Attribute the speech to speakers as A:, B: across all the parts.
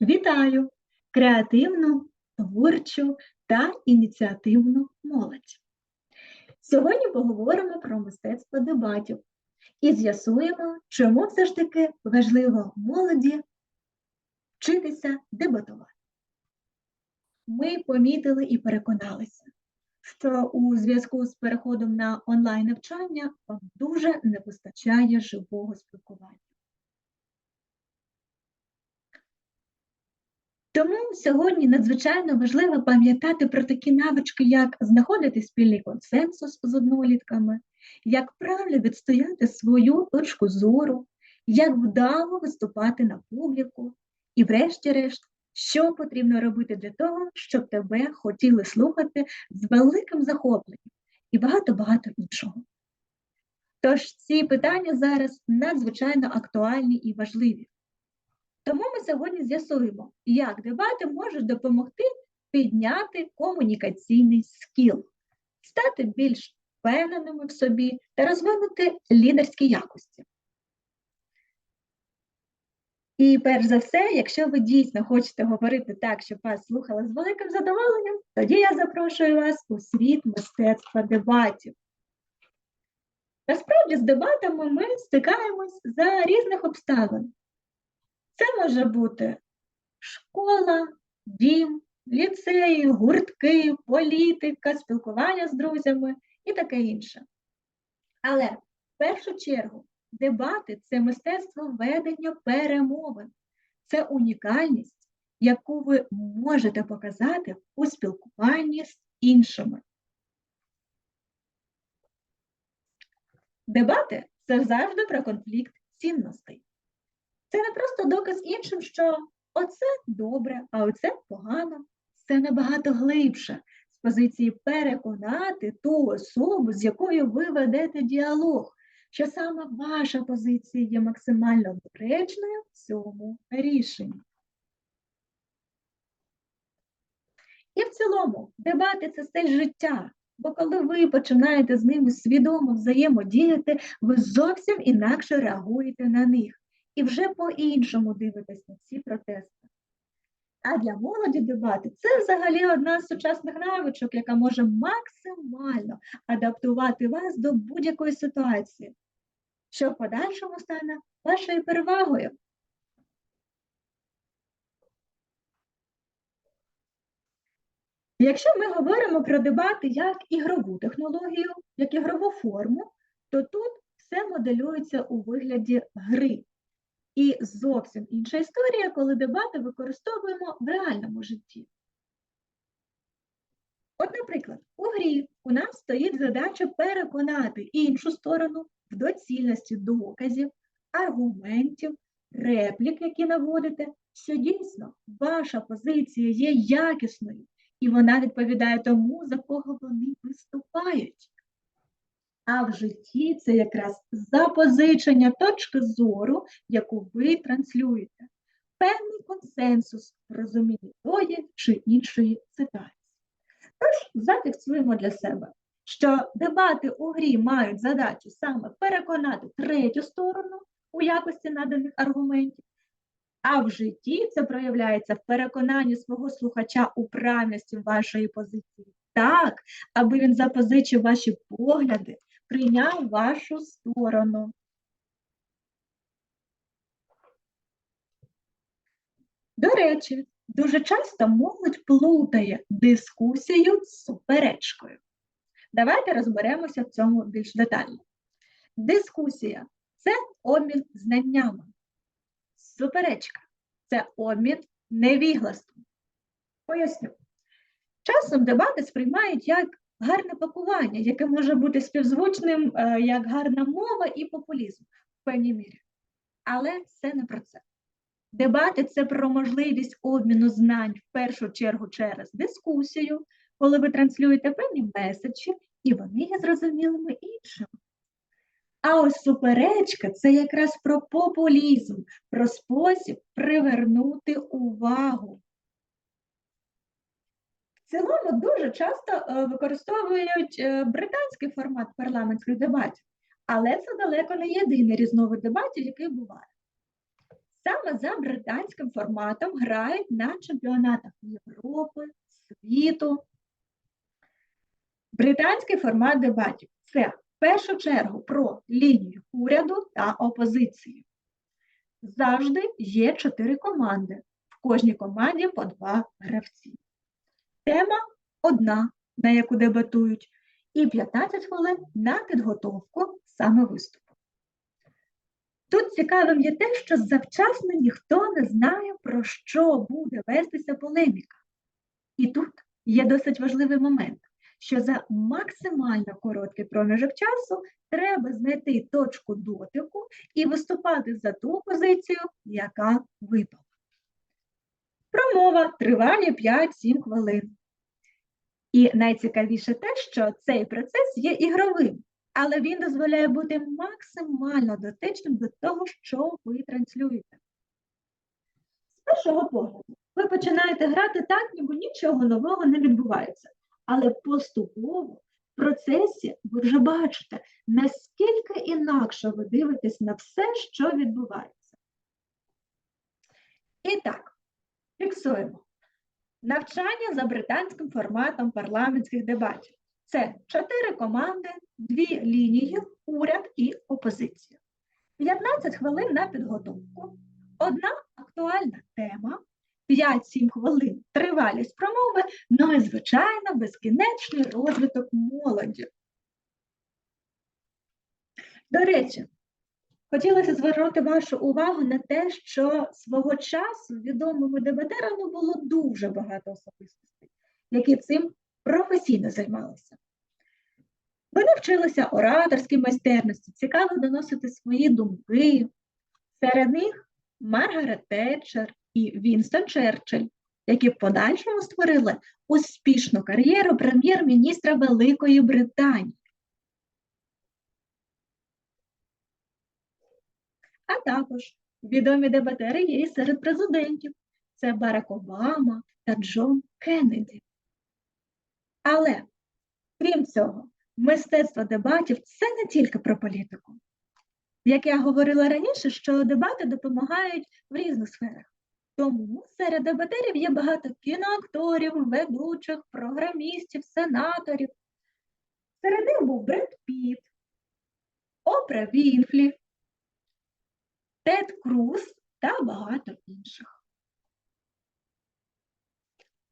A: Вітаю креативну, творчу та ініціативну молодь. Сьогодні поговоримо про мистецтво дебатів і з'ясуємо, чому все ж таки важливо молоді вчитися дебатувати. Ми помітили і переконалися, що у зв'язку з переходом на онлайн навчання вам дуже не вистачає живого спілкування. Тому сьогодні надзвичайно важливо пам'ятати про такі навички, як знаходити спільний консенсус з однолітками, як правильно відстояти свою точку зору, як вдало виступати на публіку, і, врешті-решт, що потрібно робити для того, щоб тебе хотіли слухати з великим захопленням і багато-багато іншого. Тож ці питання зараз надзвичайно актуальні і важливі. Тому ми сьогодні з'ясуємо, як дебати можуть допомогти підняти комунікаційний скіл, стати більш впевненими в собі та розвинути лідерські якості. І перш за все, якщо ви дійсно хочете говорити так, щоб вас слухали з великим задоволенням, тоді я запрошую вас у світ мистецтва дебатів. Насправді з дебатами ми стикаємось за різних обставин. Це може бути школа, дім, ліцеї, гуртки, політика, спілкування з друзями і таке інше. Але в першу чергу дебати це мистецтво ведення перемовин, це унікальність, яку ви можете показати у спілкуванні з іншими. Дебати це завжди про конфлікт цінностей. Це не просто доказ іншим, що оце добре, а оце погано. Це набагато глибше з позиції переконати ту особу, з якою ви ведете діалог, що саме ваша позиція є максимально доречною в цьому рішенні. І в цілому дебати це стиль життя, бо коли ви починаєте з ними свідомо взаємодіяти, ви зовсім інакше реагуєте на них і вже по-іншому дивитесь на ці протести. А для молоді дебати це взагалі одна з сучасних навичок, яка може максимально адаптувати вас до будь-якої ситуації, що в подальшому стане вашою перевагою. Якщо ми говоримо про дебати як ігрову технологію, як ігрову форму, то тут все моделюється у вигляді гри. І зовсім інша історія, коли дебати використовуємо в реальному житті. От, наприклад, у грі у нас стоїть задача переконати іншу сторону в доцільності доказів, аргументів, реплік, які наводите, що дійсно ваша позиція є якісною, і вона відповідає тому, за кого вони виступають. А в житті це якраз запозичення точки зору, яку ви транслюєте, певний консенсус в розумінні тої чи іншої ситуації. Тож зафіксуємо для себе, що дебати у грі мають задачу саме переконати третю сторону у якості наданих аргументів, а в житті це проявляється в переконанні свого слухача у правильності вашої позиції так, аби він запозичив ваші погляди прийняв вашу сторону. До речі, дуже часто молодь плутає дискусію з суперечкою. Давайте розберемося в цьому більш детально. Дискусія це обмін знаннями. Суперечка це обмін невіглаством. Поясню. Часом дебати сприймають як гарне пакування, яке може бути співзвучним е, як гарна мова і популізм в певній мірі. Але це не про це. Дебати це про можливість обміну знань в першу чергу через дискусію, коли ви транслюєте певні меседжі, і вони є зрозумілими іншим. А ось суперечка це якраз про популізм, про спосіб привернути увагу. В цілому дуже часто е, використовують е, британський формат парламентських дебатів, але це далеко не єдиний різновид дебатів, який буває. Саме за британським форматом грають на чемпіонатах Європи, світу. Британський формат дебатів це в першу чергу про лінію уряду та опозиції. Завжди є чотири команди. В кожній команді по два гравці. Тема одна, на яку дебатують, і 15 хвилин на підготовку саме виступу. Тут цікавим є те, що завчасно ніхто не знає, про що буде вестися полеміка. І тут є досить важливий момент, що за максимально короткий проміжок часу треба знайти точку дотику і виступати за ту позицію, яка випала. Промова триває 5-7 хвилин. І найцікавіше те, що цей процес є ігровим, але він дозволяє бути максимально дотичним до того, що ви транслюєте. З першого погляду, ви починаєте грати так, ніби нічого нового не відбувається. Але поступово в процесі ви вже бачите, наскільки інакше ви дивитесь на все, що відбувається. І так, фіксуємо. Навчання за британським форматом парламентських дебатів. Це чотири команди, дві лінії, уряд і опозиція. 15 хвилин на підготовку, одна актуальна тема, 5-7 хвилин тривалість промови, ну і, звичайно, безкінечний розвиток молоді. До речі, хотілося звернути вашу увагу на те, що свого часу відомими дебатерами було дуже багато особистостей, які цим професійно займалися. Вони вчилися ораторській майстерності, цікаво доносити свої думки. Серед них Маргарет Тетчер і Вінстон Черчилль, які в подальшому створили успішну кар'єру прем'єр-міністра Великої Британії. А також відомі дебатери є і серед президентів. Це Барак Обама та Джон Кеннеді. Але, крім цього, мистецтво дебатів це не тільки про політику. Як я говорила раніше, що дебати допомагають в різних сферах. Тому серед дебатерів є багато кіноакторів, ведучих, програмістів, сенаторів. Серед них був Бред Піт, Опра Вінфлі, Тед Круз та багато інших.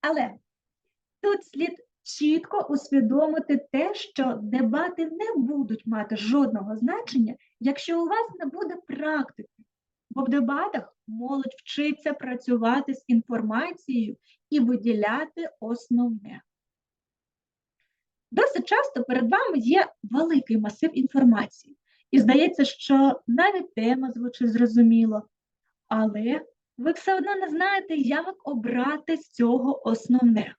A: Але тут слід чітко усвідомити те, що дебати не будуть мати жодного значення, якщо у вас не буде практики. Бо в дебатах молодь вчиться працювати з інформацією і виділяти основне. Досить часто перед вами є великий масив інформації. І здається, що навіть тема звучить зрозуміло, але ви все одно не знаєте, як обрати з цього основне.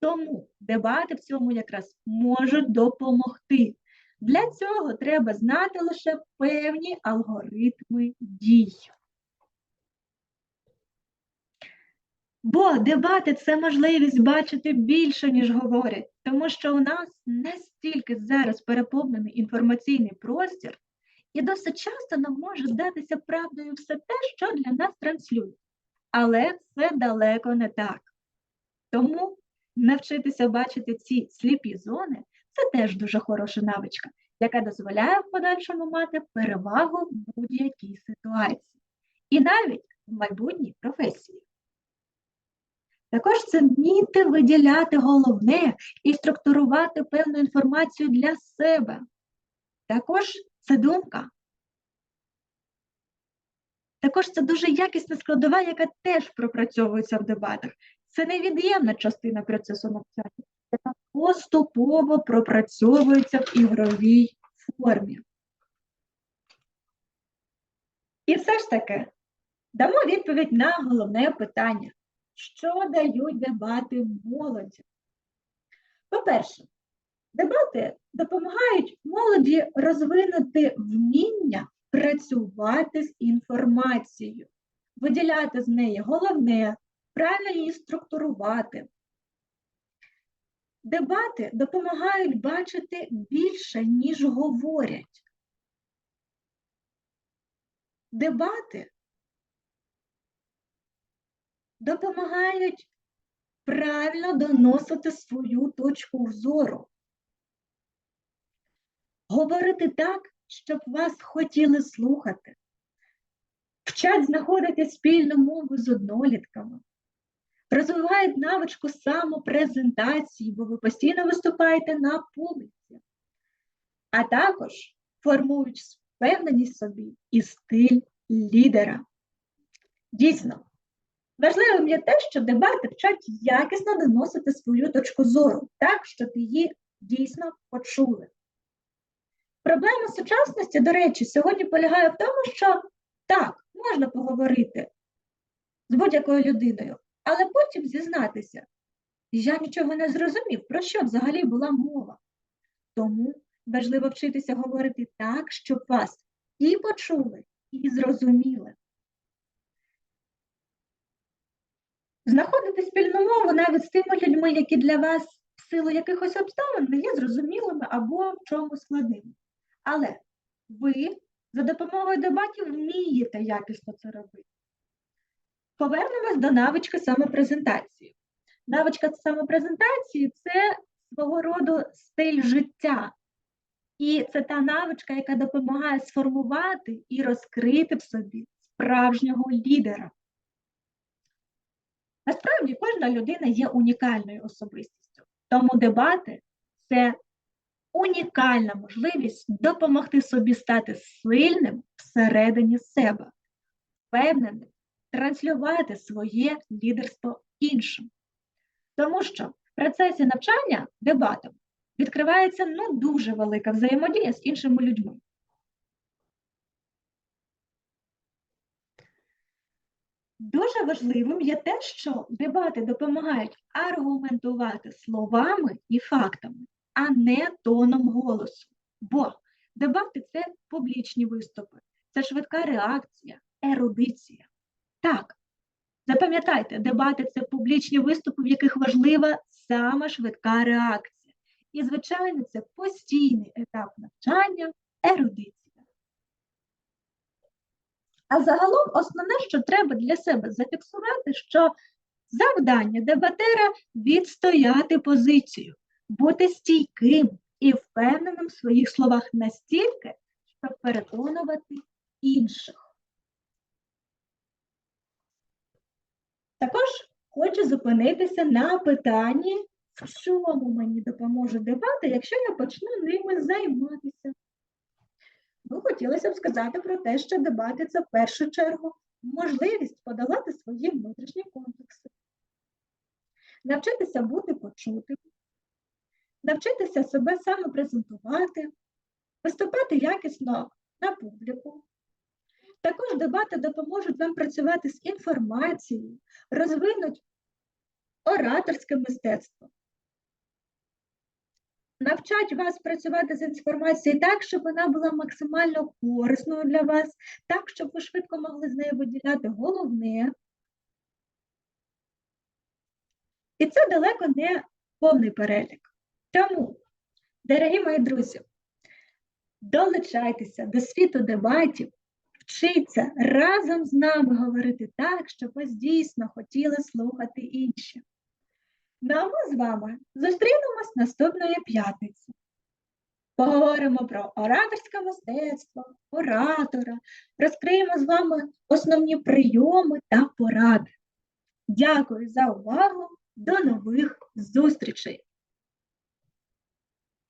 A: Тому дебати в цьому якраз можуть допомогти. Для цього треба знати лише певні алгоритми дій. Бо дебати це можливість бачити більше, ніж говорять, тому що у нас настільки зараз переповнений інформаційний простір, і досить часто нам може здатися правдою все те, що для нас транслюють. Але це далеко не так. Тому навчитися бачити ці сліпі зони це теж дуже хороша навичка, яка дозволяє в подальшому мати перевагу в будь-якій ситуації. І навіть в майбутній професії. Також це вміти виділяти головне і структурувати певну інформацію для себе. Також це думка. Також це дуже якісна складова, яка теж пропрацьовується в дебатах. Це невід'ємна частина процесу навчання, яка поступово пропрацьовується в ігровій формі. І все ж таки дамо відповідь на головне питання. Що дають дебати молоді? По-перше, дебати допомагають молоді розвинути вміння працювати з інформацією, виділяти з неї головне, правильно її структурувати. Дебати допомагають бачити більше, ніж говорять. Дебати допомагають правильно доносити свою точку зору. Говорити так, щоб вас хотіли слухати. Вчать знаходити спільну мову з однолітками. Розвивають навичку самопрезентації, бо ви постійно виступаєте на публіці. А також формують впевненість собі і стиль лідера. Дійсно, важливим є те, що дебати вчать якісно доносити свою точку зору, так, щоб її дійсно почули. Проблема сучасності, до речі, сьогодні полягає в тому, що так, можна поговорити з будь-якою людиною, але потім зізнатися. Я нічого не зрозумів, про що взагалі була мова. Тому важливо вчитися говорити так, щоб вас і почули, і зрозуміли. Знаходити спільну мову навіть з тими людьми, які для вас в силу якихось обставин не є зрозумілими або в чомусь складними. Але ви за допомогою дебатів вмієте якісно це робити. Повернемось до навички самопрезентації. Навичка самопрезентації це свого роду стиль життя. І це та навичка, яка допомагає сформувати і розкрити в собі справжнього лідера. Насправді, кожна людина є унікальною особистістю, тому дебати це унікальна можливість допомогти собі стати сильним всередині себе, впевненим, транслювати своє лідерство іншим. Тому що в процесі навчання дебатом відкривається ну, дуже велика взаємодія з іншими людьми. Дуже важливим є те, що дебати допомагають аргументувати словами і фактами, а не тоном голосу. Бо дебати це публічні виступи, це швидка реакція, ерудиція. Так, запам'ятайте, дебати це публічні виступи, в яких важлива саме швидка реакція. І, звичайно, це постійний етап навчання, ерудиція. А загалом основне, що треба для себе зафіксувати, що завдання дебатера відстояти позицію, бути стійким і впевненим в своїх словах настільки, щоб переконувати інших. Також хочу зупинитися на питанні, в чому мені допоможе дебати, якщо я почну ними займатися. Ну, хотілося б сказати про те, що дебати це в першу чергу можливість подолати свої внутрішні комплекси, навчитися бути почутим, навчитися себе самопрезентувати, виступати якісно на публіку. Також дебати допоможуть вам працювати з інформацією, розвинуть ораторське мистецтво. Навчать вас працювати з інформацією так, щоб вона була максимально корисною для вас, так, щоб ви швидко могли з нею виділяти головне. І це далеко не повний перелік. Тому, дорогі мої друзі, долучайтеся до світу дебатів, вчіться разом з нами говорити так, щоб вас дійсно хотіли слухати інші. Ну а ми з вами зустрінемось наступної п'ятниці. Поговоримо про ораторське мистецтво, оратора, розкриємо з вами основні прийоми та поради. Дякую за увагу! До нових зустрічей!